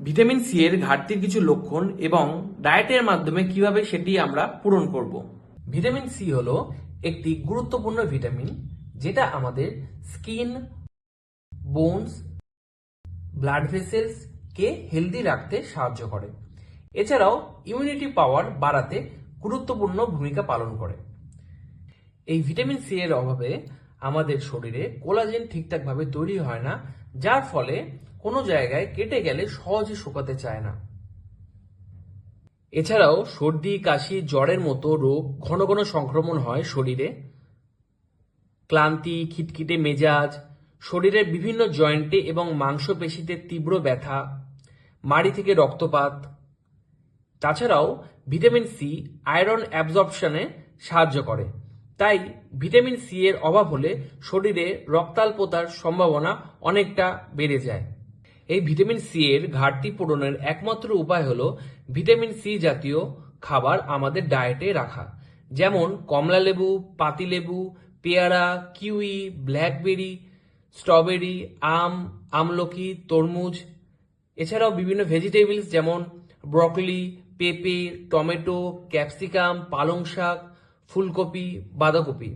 Vitamin C এর ঘাটতির কিছু লক্ষণ এবং ডায়েটের মাধ্যমে কীভাবে সেটি আমরা পূরণ করব। ভিটামিন সি হলো একটি গুরুত্বপূর্ণ ভিটামিন যেটা আমাদের স্কিন, বোনস, ব্লাড ভেসেলস কে হেলদি রাখতে সাহায্য করে। এছাড়াও ইমিউনিটি পাওয়ার বাড়াতে গুরুত্বপূর্ণ ভূমিকা পালন করে। এই ভিটামিন সি এর অভাবে আমাদের শরীরে কোলাজেন ঠিকঠাকভাবে তৈরি হয় না, যার ফলে কোনো জায়গায় কেটে গেলে সহজে শুকাতে চায় না। এছাড়াও সর্দি, কাশি, জ্বরের মতো রোগ ঘন ঘন সংক্রমণ হয় শরীরে। ক্লান্তি, খিটখিটে মেজাজ, শরীরের বিভিন্ন জয়েন্টে এবং মাংসপেশিতে তীব্র ব্যথা, মাড়ি থেকে রক্তপাত। তাছাড়াও ভিটামিন সি আয়রন অ্যাবজর্পশনে সাহায্য করে। তাই ভিটামিন সি এর অভাব হলে শরীরে রক্তাল্পতার সম্ভাবনা অনেকটা বেড়ে যায়। এই ভিটামিন সি এর ঘাটতি পূরণের একমাত্র উপায় হলো ভিটামিন সি জাতীয় খাবার আমাদের ডায়েটে রাখা। যেমন কমলা কমলালেবু পাতিলেবু পেয়ারা, কিউই ব্ল্যাকবেরি স্ট্রবেরি আম, আমলকি, তরমুজ। এছাড়াও বিভিন্ন ভেজিটেবলস যেমন ব্রকলি পেঁপে, টমেটো ক্যাপসিকাম পালং শাক, ফুলকপি, বাঁধাকপি।